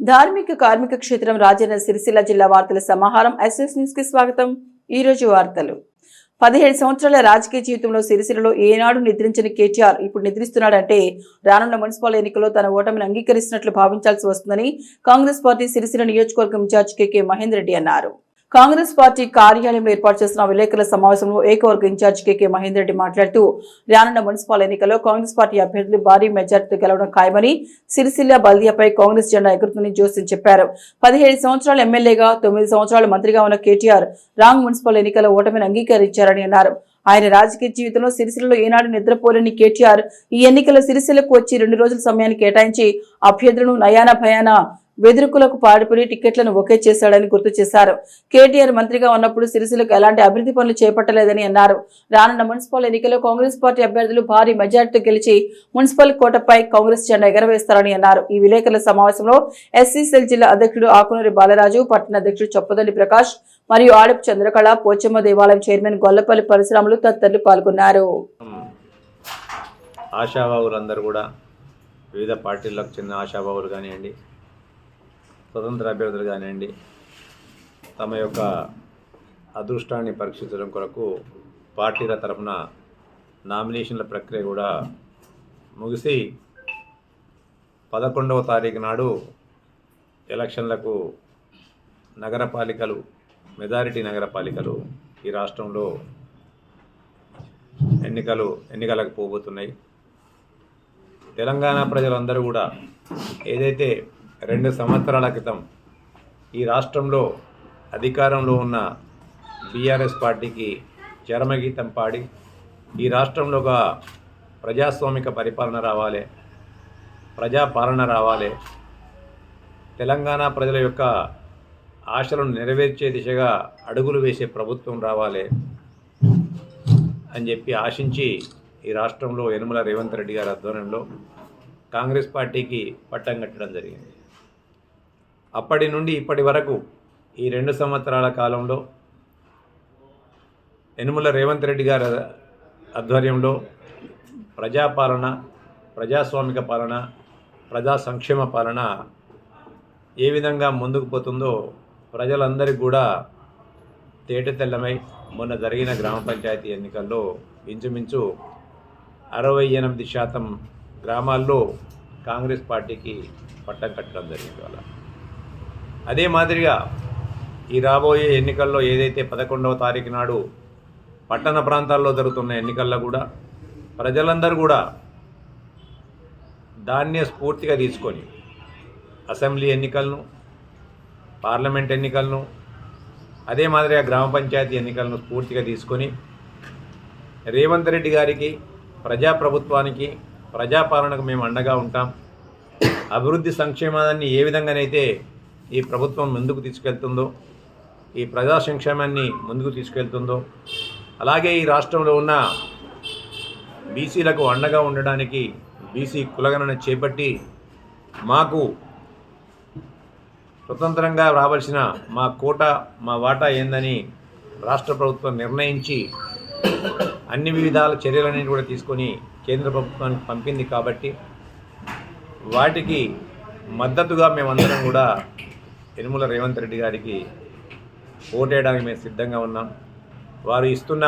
ధార్మిక కార్మిక క్షేత్రం రాజన్న సిరిసిల్ల జిల్లా వార్తల సమాహారం. ఎస్ఎస్ న్యూస్కి స్వాగతం. ఈ రోజు వార్తలు. పదిహేడు సంవత్సరాల రాజకీయ జీవితంలో సిరిసిల్లలో ఏనాడు నిద్రించని కేటీఆర్ ఇప్పుడు నిద్రిస్తున్నాడంటే రానున్న మున్సిపల్ ఎన్నికల్లో తన ఓటమిని అంగీకరిస్తున్నట్లు భావించాల్సి వస్తుందని కాంగ్రెస్ పార్టీ సిరిసిల్ల నియోజకవర్గం ఇన్ఛార్జ్ కెకే మహేందర్ రెడ్డి అన్నారు. కాంగ్రెస్ పార్టీ కార్యాలయంలో ఏర్పాటు చేసిన విలేకరుల సమావేశంలో ఏకవర్గ ఇన్ఛార్జ్ కేకే మహేందర్ రెడ్డి మాట్లాడుతూ రానున్న మున్సిపల్ ఎన్నికల్లో కాంగ్రెస్ పార్టీ అభ్యర్థులు భారీ మెజార్టీతో గెలవడం ఖాయమని సిరిసిల్ల బల్దియాపై కాంగ్రెస్ జెండా ఎగురుతుందని జోసిన్ చెప్పారు. పదిహేడు సంవత్సరాలు ఎమ్మెల్యేగా తొమ్మిది సంవత్సరాలు మంత్రిగా ఉన్న కేటీఆర్ రాంగ్ మున్సిపల్ ఎన్నికల ఓటమిని అంగీకరించారని అన్నారు. ఆయన రాజకీయ జీవితంలో సిరిసిల్లలో ఏనాడు నిద్రపోలేని కేటీఆర్ ఈ ఎన్నికల సిరిసిల్లకు వచ్చి రెండు రోజుల సమయాన్ని కేటాయించి అభ్యర్థులను నయాన భయాన వెదురుకులకు పాడుపడి టికెట్లను ఒకే చేశాడని గుర్తు చేశారు. కేటీఆర్ మంత్రిగా ఉన్నప్పుడు సిరిసిలకు ఎలాంటి అభివృద్ధి పనులు చేపట్టలేదని అన్నారు. రానున్న మున్సిపల్ ఎన్నికల్లో కాంగ్రెస్ పార్టీ అభ్యర్థులు భారీ మెజార్టీతో గెలిచి మున్సిపల్ కోటపై కాంగ్రెస్ జెండా ఎగరవేస్తారని అన్నారు. ఈ విలేకరుల సమావేశంలో ఎస్సీసీఎల్ జిల్లా అధ్యక్షుడు ఆకునూరి బాలరాజు పట్టణ అధ్యక్షుడు చొప్పదండి ప్రకాష్ మరియు ఆడపు చంద్రకళ పోచమ్మ దేవాలయం చైర్మన్ గొల్లపల్లి పరిశ్రమలు తదితరులు పాల్గొన్నారు. ఆశావాహులందరూ కూడా వివిధ పార్టీలకు చెందిన ఆశావాహులు కానివ్వండి స్వతంత్ర అభ్యర్థులు కానివ్వండి తమ యొక్క అదృష్టాన్ని పరీక్షించడం కొరకు పార్టీల తరఫున నామినేషన్ల ప్రక్రియ కూడా ముగిసి పదకొండవ తారీఖు నాడు ఎలక్షన్లకు నగరపాలికలు మెజారిటీ నగరపాలికలు ఈ రాష్ట్రంలో ఎన్నికలు ఎన్నికలకు పోబోతున్నాయి. తెలంగాణ ప్రజలందరూ కూడా ఏదైతే రెండు సంవత్సరాల క్రితం ఈ రాష్ట్రంలో అధికారంలో ఉన్న బీఆర్ఎస్ పార్టీకి చరమగీతం పాడి ఈ రాష్ట్రంలో ఒక ప్రజాస్వామిక పరిపాలన రావాలి ప్రజాపాలన రావాలి. తెలంగాణ ప్రజల యొక్క ఆశలను నెరవేర్చే దిశగా అడుగులు వేసే ప్రభుత్వం రావాలి అని చెప్పి ఆశించి ఈ రాష్ట్రంలో యనుమల రేవంత్ రెడ్డి గారి ఆధ్వర్యంలో కాంగ్రెస్ పార్టీకి పట్టం కట్టడం జరిగింది. అప్పటి నుండి ఇప్పటి వరకు ఈ రెండు సంవత్సరాల కాలంలో యనుమల రేవంత్ రెడ్డి గారి ఆధ్వర్యంలో ప్రజాపాలన ప్రజాస్వామిక పాలన ప్రజా సంక్షేమ పాలన ఏ విధంగా ముందుకు పోతుందో ప్రజలందరికీ కూడా తేటతెల్లమై మొన్న జరిగిన గ్రామ పంచాయతీ ఎన్నికల్లో ఇంచుమించు అరవై ఎనిమిది శాతం గ్రామాల్లో కాంగ్రెస్ పార్టీకి పట్టం కట్టడం జరిగింది అలా అదే మాదిరిగా ఈ రాబోయే ఎన్నికల్లో ఏదైతే పదకొండవ తారీఖు నాడు పట్టణ ప్రాంతాల్లో జరుగుతున్న ఎన్నికల్లో కూడా ప్రజలందరూ కూడా దాన్నే స్ఫూర్తిగా తీసుకొని అసెంబ్లీ ఎన్నికలను పార్లమెంట్ ఎన్నికలను అదే మాదిరిగా గ్రామ పంచాయతీ ఎన్నికలను స్ఫూర్తిగా తీసుకొని రేవంత్ రెడ్డి గారికి ప్రజాప్రభుత్వానికి ప్రజాపాలనకు మేము అండగా ఉంటాం. అభివృద్ధి సంక్షేమాన్ని ఏ విధంగానైతే ఈ ప్రభుత్వం ముందుకు తీసుకెళ్తుందో ఈ ప్రజా సంక్షేమాన్ని ముందుకు తీసుకెళ్తుందో అలాగే ఈ రాష్ట్రంలో ఉన్న బీసీలకు అండగా ఉండడానికి బీసీ కులగణన చేపట్టి మాకు స్వతంత్రంగా రావాల్సిన మా కోట మా వాటా ఏందని రాష్ట్ర ప్రభుత్వం నిర్ణయించి అన్ని విధాల చర్యలన్నీ కూడా తీసుకొని కేంద్ర ప్రభుత్వానికి పంపింది కాబట్టి వాటికి మద్దతుగా మేమందరం కూడా యనుమల రేవంత్ రెడ్డి గారికి ఓటేయడానికి మేము సిద్ధంగా ఉన్నాం. వారు ఇస్తున్న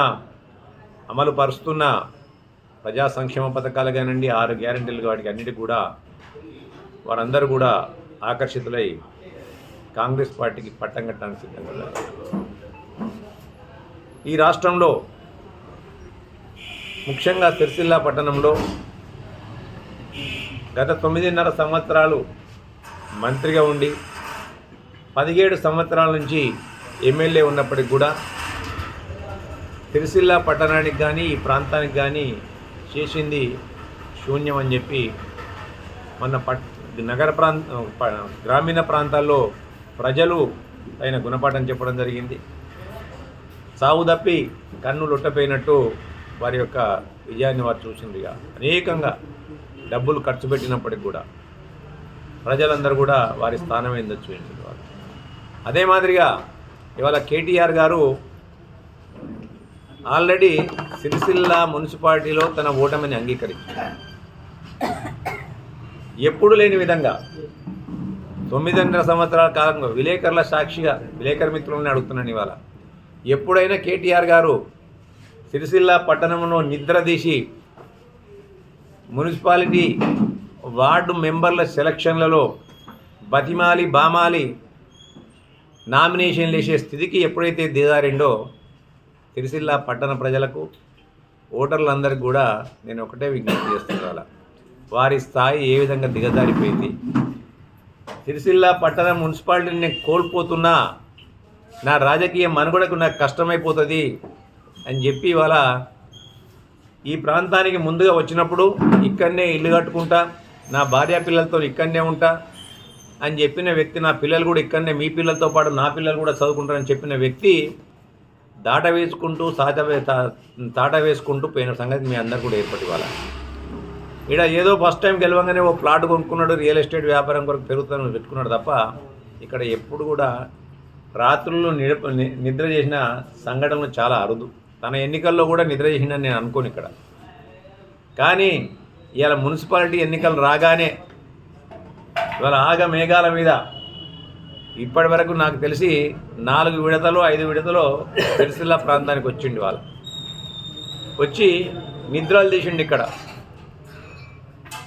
అమలు పరుస్తున్న ప్రజా సంక్షేమ పథకాలు కానివ్వండి ఆరు గ్యారంటీలు వాటికి అన్నిటి కూడా వారందరూ కూడా ఆకర్షితులై కాంగ్రెస్ పార్టీకి పట్టం కట్టడానికి సిద్ధంగా ఉన్నారు. ఈ రాష్ట్రంలో ముఖ్యంగా సిరిసిల్ల పట్టణంలో గత తొమ్మిదిన్నర సంవత్సరాలు మంత్రిగా ఉండి పదిహేడు సంవత్సరాల నుంచి ఎమ్మెల్యే ఉన్నప్పటికి కూడా సిరిసిల్ల పట్టణానికి కానీ ఈ ప్రాంతానికి కానీ చేసింది శూన్యం అని చెప్పి మన పట్ నగర ప్రాంత గ్రామీణ ప్రాంతాల్లో ప్రజలు ఆయన గుణపాఠం చెప్పడం జరిగింది. సాగు తప్పి కన్ను లొట్టపోయినట్టు వారి యొక్క విజయాన్ని వారు చూసిందిగా అనేకంగా డబ్బులు ఖర్చు పెట్టినప్పటికి కూడా ప్రజలందరూ కూడా వారి స్థానం ఏందో చూపించింది అదే మాదిరిగా ఇవాళ కేటీఆర్ గారు ఆల్రెడీ సిరిసిల్ల మున్సిపాలిటీలో తన ఓటమిని అంగీకరించారు. ఎప్పుడు లేని విధంగా తొమ్మిదిన్నర సంవత్సరాల కాలంలో విలేకరుల సాక్షిగా విలేకరు మిత్రులని అడుగుతున్నాను ఇవాళ. ఎప్పుడైనా కేటీఆర్ గారు సిరిసిల్ల పట్టణంలో నిద్రదీసి మున్సిపాలిటీ వార్డు మెంబర్ల సెలక్షన్లలో బతిమాలి బామాలి నామినేషన్ వేసే స్థితికి ఎప్పుడైతే దిగారిండో సిరిసిల్ల పట్టణ ప్రజలకు ఓటర్లందరికీ కూడా నేను ఒకటే విజ్ఞప్తి చేస్తున్నాను. వారి స్థాయి ఏ విధంగా దిగజారిపోయింది? సిరిసిల్ల పట్టణ మున్సిపాలిటీని నేను కోల్పోతున్నా నా రాజకీయ మనుగడకు నాకు కష్టమైపోతుంది అని చెప్పి ఇవాళ ఈ ప్రాంతానికి ముందుగా వచ్చినప్పుడు ఇక్కడనే ఇల్లు కట్టుకుంటా నా భార్య పిల్లలతో ఇక్కడనే ఉంటా అని చెప్పిన వ్యక్తి నా పిల్లలు కూడా ఇక్కడనే మీ పిల్లలతో పాటు నా పిల్లలు కూడా చదువుకుంటారని చెప్పిన వ్యక్తి దాట వేసుకుంటూ సాట తాట వేసుకుంటూ పోయిన సంగతి మీ అందరు కూడా ఏర్పడి వాళ్ళ ఇక్కడ ఏదో ఫస్ట్ టైం గెలవంగానే ఓ ప్లాట్ కొనుక్కున్నాడు రియల్ ఎస్టేట్ వ్యాపారం కొరకు పెరుగుతాను పెట్టుకున్నాడు తప్ప ఇక్కడ ఎప్పుడు కూడా రాత్రుల్లో నిడప నిద్ర చేసిన సంఘటనలు చాలా అరుదు. తన ఎన్నికల్లో కూడా నిద్ర చేసిందని నేను అనుకోను ఇక్కడ. కానీ ఇవాళ మున్సిపాలిటీ ఎన్నికలు రాగానే ఇవాళ ఆగ మేఘాల మీద. ఇప్పటి వరకు నాకు తెలిసి నాలుగు విడతలు ఐదు విడతలు సిరిసిల్ల ప్రాంతానికి వచ్చిండు వాళ్ళు వచ్చి నిద్రలు తీసిండు ఇక్కడ.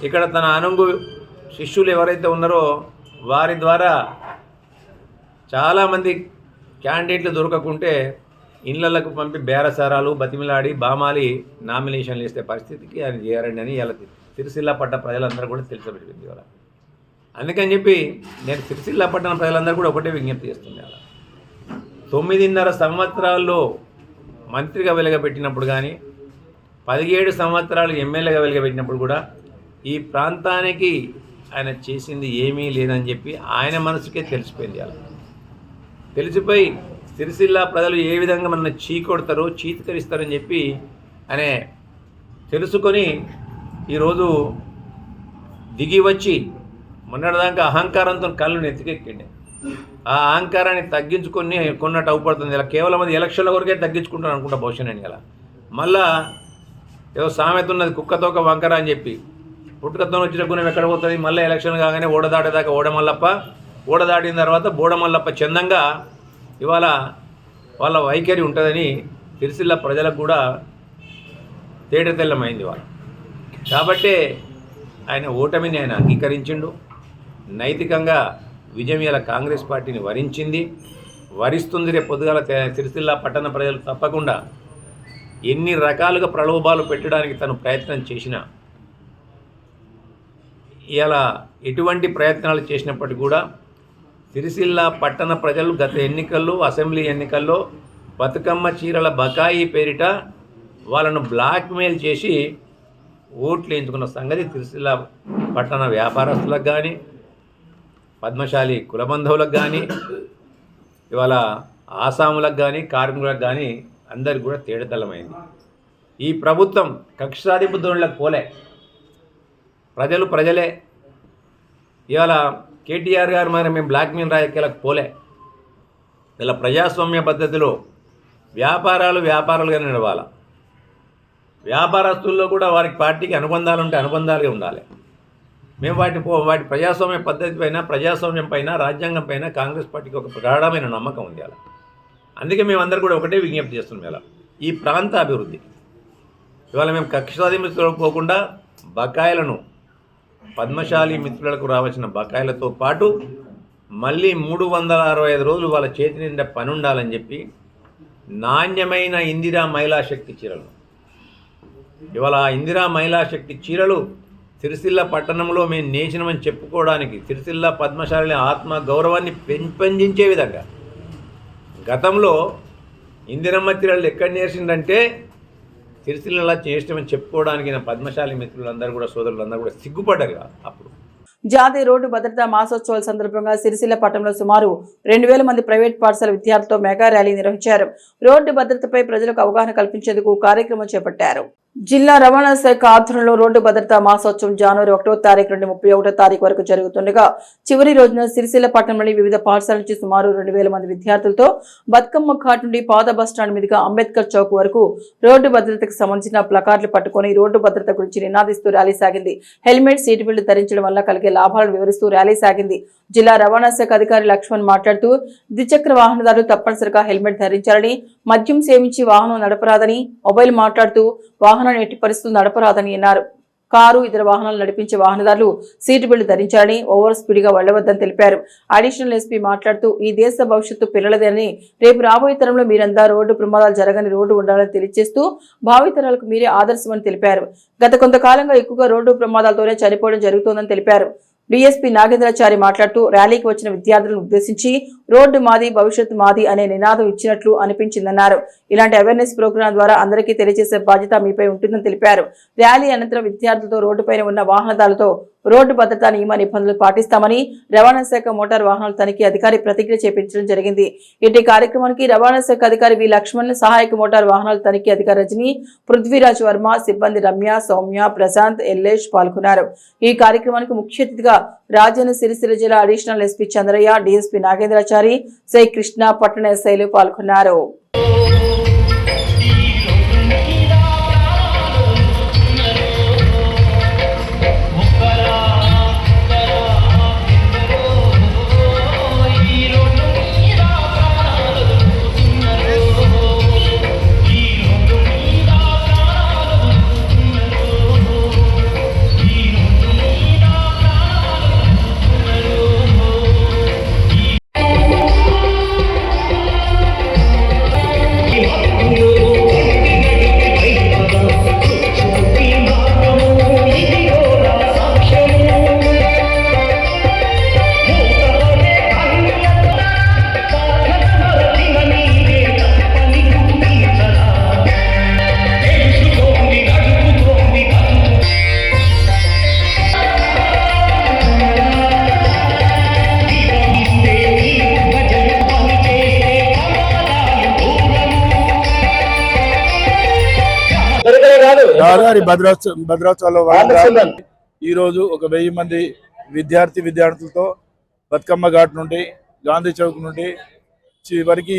ఇక్కడ తన అనుంగు శిష్యులు ఎవరైతే ఉన్నారో వారి ద్వారా చాలామంది క్యాండిడేట్లు దొరకకుంటే ఇళ్ళలకు పంపి బేరసారాలు బతిమిలాడి బామాలి నామినేషన్లు ఇస్తే పరిస్థితికి ఆయన చేయారండి అని ఇలా సిరిసిల్ల పట్ట ప్రజలందరూ కూడా తెలిసిపెట్టింది ఇవాళ. అందుకని చెప్పి నేను సిరిసిల్ల పట్టణ ప్రజలందరూ కూడా ఒకటే విజ్ఞప్తి చేస్తుంది అలా తొమ్మిదిన్నర సంవత్సరాల్లో మంత్రిగా వెలగబెట్టినప్పుడు కానీ పదిహేడు సంవత్సరాలు ఎమ్మెల్యేగా వెలగబెట్టినప్పుడు కూడా ఈ ప్రాంతానికి ఆయన చేసింది ఏమీ లేదని చెప్పి ఆయన మనసుకే తెలిసిపోయింది అలా. తెలిసిపోయి సిరిసిల్ల ప్రజలు ఏ విధంగా మన చీకొడతారో చీత్కరిస్తారని చెప్పి అనే తెలుసుకొని ఈరోజు దిగి వచ్చి మొన్నటిదాకా అహంకారంతో కళ్ళను ఎత్తికెక్కిండే ఆ అహంకారాన్ని తగ్గించుకొని కొన్నట్టు అవుపడుతుంది ఇలా కేవలం అది ఎలక్షన్ల వరకే తగ్గించుకుంటాను అనుకుంటా బహుశా నేను ఇలా. మళ్ళా ఏదో సామెత ఉన్నది కుక్కతో ఒక వంకర అని చెప్పి. పుట్టుకతో వచ్చిన గుణం ఎక్కడ పోతుంది? మళ్ళీ ఎలక్షన్ కాగానే ఓడదాటేదాకా ఓడమల్లప్ప. ఓడదాటిన తర్వాత బోడమల్లప్ప చందంగా ఇవాళ వాళ్ళ వైఖరి ఉంటుందని సిరిసిల్ల ప్రజలకు కూడా తేటతెల్లమైంది వాళ్ళు కాబట్టే ఆయన ఓటమిని ఆయన అంగీకరించిండు. నైతికంగా విజయం ఇలా కాంగ్రెస్ పార్టీని వరించింది. వరిస్తుంది రేపు పొద్దుగాల సిరిసిల్ల పట్టణ ప్రజలు తప్పకుండా ఎన్ని రకాలుగా ప్రలోభాలు పెట్టడానికి తను ప్రయత్నం చేసినా ఇలా ఎటువంటి ప్రయత్నాలు చేసినప్పటికీ కూడా సిరిసిల్ల పట్టణ ప్రజలు గత ఎన్నికల్లో అసెంబ్లీ ఎన్నికల్లో బతుకమ్మ చీరల బకాయి పేరిట వాళ్ళను బ్లాక్మెయిల్ చేసి ఓట్లు వేయించుకున్న సంగతి సిరిసిల్ల పట్టణ వ్యాపారస్తులకు కానీ పద్మశాలి కులబంధువులకు కానీ ఇవాళ ఆసాములకు కానీ కార్మికులకు కానీ అందరికి కూడా తేడతలమైంది ఈ ప్రభుత్వం కక్షాధిపు ధోరణులకు పోలే. ప్రజలు ప్రజలే. ఇవాళ కేటీఆర్ గారు మరి మేము బ్లాక్మెయిల్ రాజకీయాలకు పోలే. ఇలా ప్రజాస్వామ్య పద్ధతిలో వ్యాపారాలు వ్యాపారాలుగా నడవాలి వ్యాపారస్తుల్లో కూడా వారికి పార్టీకి అనుబంధాలు ఉంటే అనుబంధాలుగా ఉండాలి. మేము వాటి పో వాటి ప్రజాస్వామ్య పద్ధతి పైన ప్రజాస్వామ్యం పైన రాజ్యాంగం పైన కాంగ్రెస్ పార్టీకి ఒక ప్రగాఢమైన నమ్మకం ఉంది అలా. అందుకే మేమందరూ కూడా ఒకటే విజ్ఞప్తి చేస్తున్నాం ఇలా ఈ ప్రాంత అభివృద్ధి. ఇవాళ మేము కక్షాది మిత్రులకు పోకుండా బకాయిలను పద్మశాలి మిత్రులకు రావాల్సిన బకాయిలతో పాటు మళ్ళీ మూడు వందల అరవై ఐదు రోజులు వాళ్ళ చేతి నిండా పని ఉండాలని చెప్పి నాణ్యమైన ఇందిరా మహిళా శక్తి చీరలు. ఇవాళ ఆ ఇందిరా మహిళా శక్తి చీరలు సిరిసిల్ల పట్టణంలో మేము నేసినమని చెప్పుకోవడానికి సిరిసిల్ల పద్మశాలిని ఆత్మ గౌరవాన్ని పెంపొందించే విధంగా. గతంలో ఇందిరమ్మ తిరళ్ళు ఎక్కడ నేర్చిందంటే సిరిసిల్లలా చేసినామని చెప్పుకోవడానికి నా పద్మశాలి మిత్రులందరూ కూడా సోదరులందరూ కూడా సిగ్గుపడ్డారు అప్పుడు. జాతీయ రోడ్డు భద్రతా మాసోత్సవాల సందర్భంగా సిరిసిల్ల పట్టణంలో సుమారు రెండు వేల మంది ప్రైవేట్ పాఠశాల విద్యార్థులతో మెగా ర్యాలీ నిర్వహించారు. రోడ్డు భద్రతపై ప్రజలకు అవగాహన కల్పించేందుకు కార్యక్రమం చేపట్టారు. జిల్లా రవాణా శాఖ ఆధ్వర్యంలో రోడ్డు భద్రతా మాసోత్సవం జనవరి ఒకటో తారీఖు నుండి ముప్పై ఒకటో తారీఖు వరకు జరుగుతుండగా చివరి రోజున సిరిసిల్ల పట్టణంలోని వివిధ పాఠశాల నుంచి సుమారు రెండు వేల మంది విద్యార్థులతో బతుకమ్మ ఘాట్ నుండి పాత బస్టాండ్ మీదుగా అంబేద్కర్ చౌక్ వరకు రోడ్డు భద్రతకు సంబంధించిన ప్లకార్డులు పట్టుకొని రోడ్డు భద్రత గురించి నినాదిస్తూ ర్యాలీ సాగింది. హెల్మెట్ సీట్ బెల్ట్ ధరించడం వల్ల కలిగే లాభాలను వివరిస్తూ ర్యాలీ సాగింది. జిల్లా రవాణా శాఖ అధికారి లక్ష్మణ్ మాట్లాడుతూ ద్విచక్ర వాహనదారులు తప్పనిసరిగా హెల్మెట్ ధరించాలని మద్యం సేవించి వాహనం నడపరాదని మొబైల్ మాట్లాడుతూ వాహనాన్ని ఎట్టి పరిస్థితులు నడపరాదని అన్నారు. కారు ఇతర వాహనాలు నడిపించే వాహనదారులు సీటు బెల్ట్ ధరించాలని ఓవర్ స్పీడ్గా వెళ్ళవద్దని తెలిపారు. అడిషనల్ ఎస్పీ మాట్లాడుతూ ఈ దేశ భవిష్యత్తు పిల్లలదేనని రేపు రాబోయే తరంలో మీరంతా రోడ్డు ప్రమాదాలు జరగని రోడ్డు ఉండాలని తెలియజేస్తూ భావితరాలకు మీరే ఆదర్శమని తెలిపారు. గత కొంతకాలంగా ఎక్కువగా రోడ్డు ప్రమాదాలతోనే చనిపోవడం జరుగుతోందని తెలిపారు. డిఎస్పీ నాగేంద్రాచారి మాట్లాడుతూ ర్యాలీకి వచ్చిన విద్యార్థులను ఉద్దేశించి రోడ్డు మాది భవిష్యత్ మాది అనే నినాదం ఇచ్చినట్లు అనిపించిందన్నారు. ఇలాంటి అవేర్నెస్ ప్రోగ్రాం ద్వారా అందరికీ తెలియజేసే బాధ్యత మీపై ఉంటుందని తెలిపారు. ర్యాలీ అనంతరం విద్యార్థులతో రోడ్డుపైన ఉన్న వాహనదారులతో రోడ్డు భద్రతా నియమ నిబంధనలు పాటిస్తామని రవాణా శాఖ మోటార్ వాహనాల తనిఖీ అధికారి ప్రతిజ్ఞ చేపించడం జరిగింది. ఇటు కార్యక్రమానికి రవాణా శాఖ అధికారి వి. లక్ష్మణ్ సహాయక మోటార్ వాహనాల తనిఖీ అధికారి రజని పృథ్వీరాజ్ వర్మ సిబ్బంది రమ్య సౌమ్య ప్రశాంత్ ఎల్లేష్ పాల్గొన్నారు. ఈ కార్యక్రమానికి ముఖ్య అతిథిగా రాజన్న సిరిసిల్ల జిల్లా additional SP Chandraiah DSP Nagendrachari Sai Krishna పట్టణ ఎస్ఐలు పాల్గొన్నారు. భద్రోత్సవ భద్రోత్సవాల్లో భాగంగా ఈ రోజు ఒక వెయ్యి మంది విద్యార్థి విద్యార్థులతో బతుకమ్మ ఘాట్ నుండి గాంధీ చౌక్ నుండి చివరికి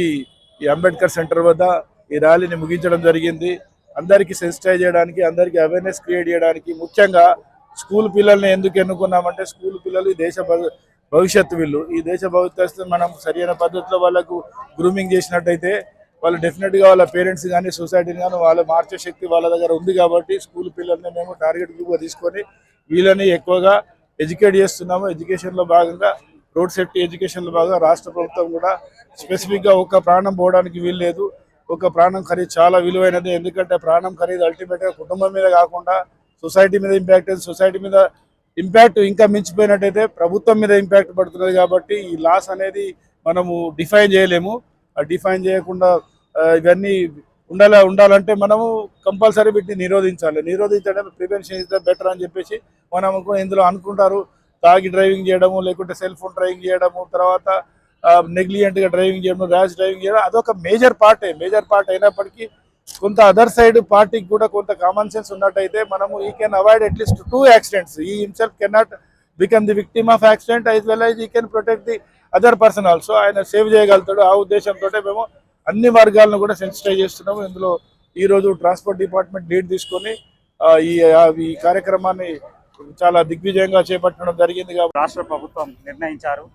ఈ అంబేద్కర్ సెంటర్ వద్ద ఈ ర్యాలీని ముగించడం జరిగింది. అందరికీ సెన్సిటైజ్ చేయడానికి అందరికీ అవేర్నెస్ క్రియేట్ చేయడానికి ముఖ్యంగా స్కూల్ పిల్లల్ని ఎందుకు ఎన్నుకున్నామంటే స్కూల్ పిల్లలు ఈ దేశ భవి- భవిష్యత్తు వీళ్ళు. ఈ దేశ భవిష్యత్తు మనం సరైన పద్ధతిలో వాళ్ళకు గ్రూమింగ్ చేసినట్టయితే వాళ్ళు డెఫినెట్గా వాళ్ళ పేరెంట్స్ కానీ సొసైటీని కానీ వాళ్ళు మార్చే శక్తి వాళ్ళ దగ్గర ఉంది కాబట్టి స్కూల్ పిల్లల్ని మేము టార్గెట్ గ్రూప్గా తీసుకొని వీళ్ళని ఎక్కువగా ఎడ్యుకేట్ చేస్తున్నాము. ఎడ్యుకేషన్లో భాగంగా రోడ్ సేఫ్టీ ఎడ్యుకేషన్లో భాగంగా రాష్ట్ర ప్రభుత్వం కూడా స్పెసిఫిక్గా ఒక ప్రాణం పోవడానికి వీల్లేదు. ఒక ప్రాణం ఖరీదు చాలా విలువైనది. ఎందుకంటే ప్రాణం ఖరీదు అల్టిమేట్గా కుటుంబం మీద కాకుండా సొసైటీ మీద ఇంపాక్ట్ సొసైటీ మీద ఇంపాక్ట్ ఇంకా మించిపోయినట్టయితే ప్రభుత్వం మీద ఇంపాక్ట్ పడుతున్నది కాబట్టి ఈ లాస్ అనేది మనము డిఫైన్ చేయలేము. డిఫైన్ చేయకుండా ఇవన్నీ ఉండాల ఉండాలంటే మనము కంపల్సరీ వీటిని నిరోధించాలి. నిరోధించడం ప్రివెన్షన్ ఇస్ ద బెటర్ అని చెప్పేసి మనము ఇందులో అనుకుంటారు. తాగి డ్రైవింగ్ చేయడము లేకుంటే సెల్ ఫోన్ డ్రైవింగ్ చేయడము తర్వాత నెగ్లిజెంట్గా డ్రైవింగ్ చేయడం ర్యాష్ డ్రైవింగ్ చేయడం అదొక మేజర్ పార్టే మేజర్ పార్ట్ అయినప్పటికీ కొంత అదర్ సైడ్ పార్టీకి కూడా కొంత కామన్ సెన్స్ ఉన్నట్టయితే మనము he can avoid at least two accidents he himself can not become the victim of accident as well as he can protect the other person also ఆయన save చేయగలుగుతాడు. ఆ ఉద్దేశంతో మేము అన్ని వర్గాలను కూడా సెన్సిటైజ్ చేస్తున్నాము. ఇందులో ఈరోజు ట్రాన్స్పోర్ట్ డిపార్ట్మెంట్ లీడ్ తీసుకొని ఈ ఈ కార్యక్రమాన్ని చాలా దిగ్విజయంగా చేపట్టడం జరిగింది కాబట్టి రాష్ట్ర ప్రభుత్వం నిర్ణయించారు.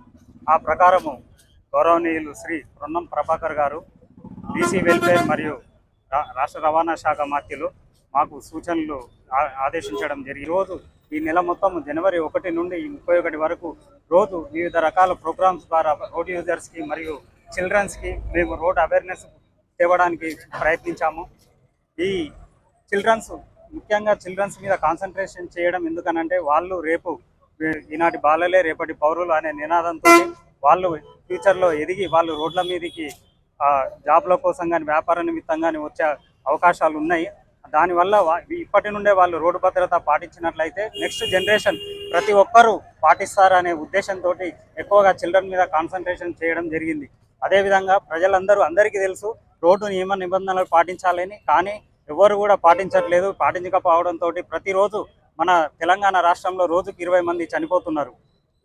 ఆ ప్రకారము గౌరవనీయులు శ్రీ రొన్నం ప్రభాకర్ గారు బీసీ వెల్ఫేర్ మరియు రా- రాష్ట్ర రవాణా శాఖ మాత్యులు మాకు సూచనలు ఆదేశించడం జరిగింది. ఈరోజు ఈ నెల మొత్తం జనవరి ఒకటి నుండి ముప్పై ఒకటి వరకు రోజు వివిధ రకాల ప్రోగ్రామ్స్ ద్వారా రోడ్ యూజర్స్కి మరియు చిల్డ్రన్స్కి మేము రోడ్ అవేర్నెస్ తేవడానికి ప్రయత్నించాము. ఈ చిల్డ్రన్స్ ముఖ్యంగా చిల్డ్రన్స్ మీద కాన్సన్ట్రేషన్ చేయడం ఎందుకనంటే వాళ్ళు రేపు ఈనాటి బాలలే రేపటి పౌరులు అనే నినాదంతో వాళ్ళు ఫ్యూచర్లో ఎదిగి వాళ్ళు రోడ్ల మీదకి జాబ్ల కోసం కానీ వ్యాపార నిమిత్తం కానీ వచ్చే అవకాశాలు ఉన్నాయి దానివల్ల ఇప్పటి నుండే వాళ్ళు రోడ్డు భద్రత పాటించినట్లయితే నెక్స్ట్ జనరేషన్ ప్రతి ఒక్కరూ పాటిస్తారనే ఉద్దేశంతో ఎక్కువగా చిల్డ్రన్ మీద కాన్సన్ట్రేషన్ చేయడం జరిగింది. అదేవిధంగా ప్రజలందరూ అందరికీ తెలుసు రోడ్డు నియమ నిబంధనలు పాటించాలని కానీ ఎవరు కూడా పాటించట్లేదు. పాటించకపోవడంతో ప్రతిరోజు మన తెలంగాణ రాష్ట్రంలో రోజుకి ఇరవై మంది చనిపోతున్నారు.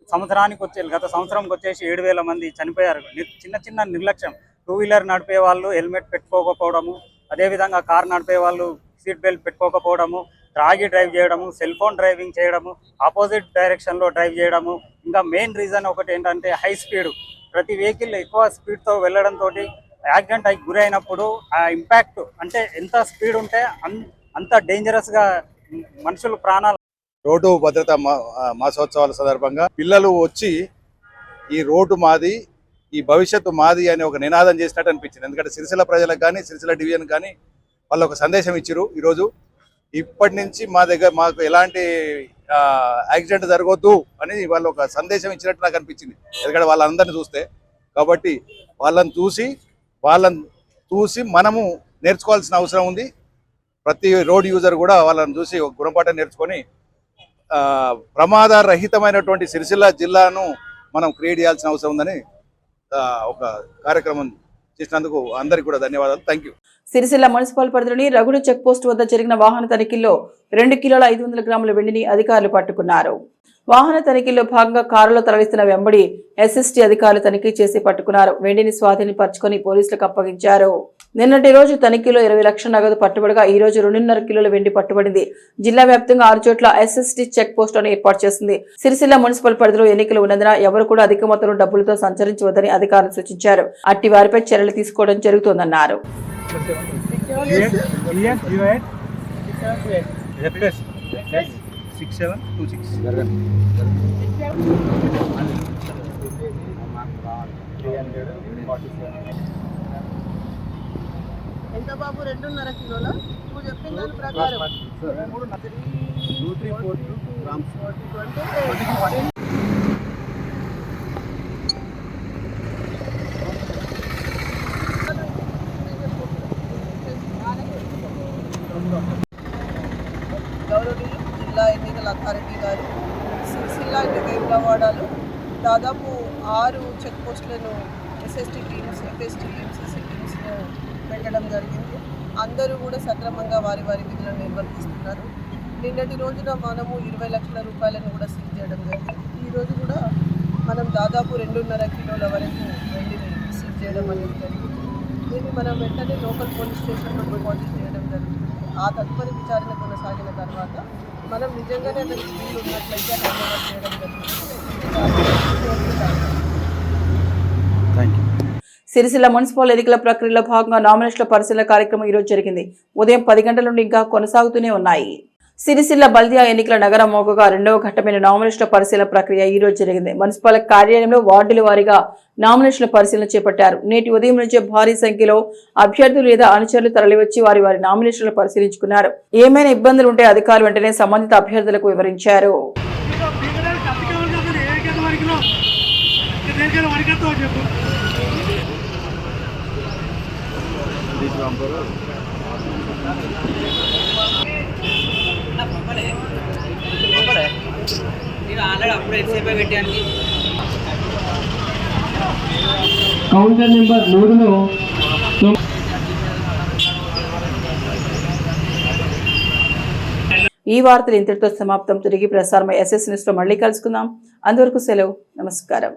సంవత్సరానికి వచ్చే గత సంవత్సరంకి వచ్చేసి ఏడు వేల మంది చనిపోయారు. చిన్న చిన్న నిర్లక్ష్యం. టూ వీలర్ నడిపే వాళ్ళు హెల్మెట్ పెట్టుకోకపోవడము అదేవిధంగా కార్ నడిపే వాళ్ళు సీట్ బెల్ట్ పెట్టుకోకపోవడము త్రాగి డ్రైవ్ చేయడము సెల్ ఫోన్ డ్రైవింగ్ చేయడము ఆపోజిట్ డైరెక్షన్లో డ్రైవ్ చేయడము. ఇంకా మెయిన్ రీజన్ ఒకటి ఏంటంటే హై స్పీడ్. ప్రతి వెహికల్ ఎక్కువ స్పీడ్తో వెళ్ళడంతో యాక్సిడెంట్ అయి గురైనప్పుడు ఆ ఇంపాక్ట్ అంటే ఎంత స్పీడ్ ఉంటే అంత డేంజరస్గా మనుషులు ప్రాణాలు రోడ్డు భద్రత మాసోత్సవాల సందర్భంగా పిల్లలు వచ్చి ఈ రోడ్డు మాది ఈ భవిష్యత్తు మాది అని ఒక నినాదం చేసినట్టు అనిపించింది. ఎందుకంటే సిరిసిల్ల ప్రజలకు కానీ సిరిసిల్ల డివిజన్ కానీ వాళ్ళు ఒక సందేశం ఇచ్చారు ఈరోజు ఇప్పటి నుంచి మా దగ్గర మాకు ఎలాంటి యాక్సిడెంట్ జరగవద్దు అని వాళ్ళు ఒక సందేశం ఇచ్చినట్టు నాకు అనిపించింది. ఎందుకంటే వాళ్ళందరినీ చూస్తే. కాబట్టి వాళ్ళని చూసి వాళ్ళని చూసి మనము నేర్చుకోవాల్సిన అవసరం ఉంది. ప్రతి రోడ్ యూజర్ కూడా వాళ్ళని చూసి ఒక గుణపాఠం నేర్చుకొని ప్రమాదరహితమైనటువంటి ప్రమాద రహితమైనటువంటి సిరిసిల్ల జిల్లాను మనం క్రియేట్ చేయాల్సిన అవసరం ఉందని ఒక కార్యక్రమం చేసినందుకు అందరికి కూడా ధన్యవాదాలు. థ్యాంక్ సిరిసిల్ల మున్సిపల్ పరిధిలోని రగుడు చెక్ పోస్ట్ వద్ద జరిగిన వాహన తనిఖీల్లో రెండు కిలోల ఐదు వందల గ్రాముల వెండిని అధికారులు పట్టుకున్నారు. వాహన తనిఖీల్లో భాగంగా కారులో తరలిస్తున్న వెంబడి ఎస్ఎస్టీ అధికారులు తనిఖీ చేసి పట్టుకున్నారు. వెండిని స్వాధీనపరుచుకొని పోలీసులకు అప్పగించారు. నిన్నటి రోజు తనిఖీలో ఇరవై లక్షల నగదు పట్టుబడగా ఈ రోజు రెండున్నర కిలోల వెండి పట్టుబడింది జిల్లా వ్యాప్తంగా ఆరు చోట్ల ఎస్ఎస్టీ చెక్ పోస్టులను ఏర్పాటు చేసింది సిరిసిల్ల మున్సిపల్ పరిధిలో ఎన్నికలు ఉన్నందున ఎవరు కూడా అధిక మొత్తంలో డబ్బులతో సంచరించవద్దని అధికారులు సూచించారు అట్టి వారిపై చర్యలు తీసుకోవడం జరుగుతోందన్నారు సిక్స్ సెవెన్ టూ సిక్స్ ఎంత బాబు? రెండున్నర కిలోల? నువ్వు చెప్పిన దాని ప్రకారం. గౌరవనీయులు జిల్లా ఎన్నికల అథారిటీ గారు సిరిసిల్ల అంటే వేములవాడలో దాదాపు ఆరు చెక్ పోస్టులను ఎస్ఎస్టీ టీమ్స్ ఎఫ్ఎస్టీ ఎంసీసీ టీమ్స్ను పెట్టడం జరిగింది. అందరూ కూడా సక్రమంగా వారి వారి విధులను నిర్వర్తిస్తున్నారు. నిన్నటి రోజున మనము ఇరవై లక్షల రూపాయలను కూడా సీజ్ చేయడం జరిగింది. ఈరోజు కూడా మనం దాదాపు రెండున్నర కిలోల వరకు వెండిని సీజ్ చేయడం అనేది జరిగింది. దీన్ని మనం వెంటనే లోకల్ పోలీస్ స్టేషన్లో డిపాజిట్ చేయడం జరుగుతుంది. ఆ తదుపరి విచారణ కొనసాగిన తర్వాత మనం నిజంగానే అతనికి వీలు ఉన్నట్లయితే హ్యాండ్ చేయడం జరుగుతుంది. సిరిసిల్ల మున్సిపల్ ఎన్నికల ప్రక్రియలో భాగంగా నామినేషన్ల పరిశీలన కార్యక్రమం ఈరోజు జరిగింది. ఉదయం పది గంటల నుండి ఇంకా కొనసాగుతూనే ఉన్నాయి. సిరిసిల్ల బల్దియా ఎన్నికల నగర మోగగా రెండవ ఘట్టమైన నామినేషన్ల పరిశీలన ప్రక్రియ ఈ రోజు జరిగింది. మున్సిపల్ కార్యాలయంలో వార్డుల వారీగా నామినేషన్ల పరిశీలన చేపట్టారు. నేటి ఉదయం నుంచే భారీ సంఖ్యలో అభ్యర్థులు లేదా అనుచరులు తరలివచ్చి వారి వారి నామినేషన్లు పరిశీలించుకున్నారు. ఏమైనా ఇబ్బందులు ఉంటే అధికారులు వెంటనే సంబంధిత అభ్యర్థులకు వివరించారు. చెప్పు. కౌంటర్ నెంబర్ మూడులో ఈ వార్తలు ఇంతటితో సమాప్తం. తిరిగి ప్రసారం ఎస్ఎస్ న్యూస్లో మళ్ళీ కలుసుకుందాం. అంతవరకు సెలవు. నమస్కారం.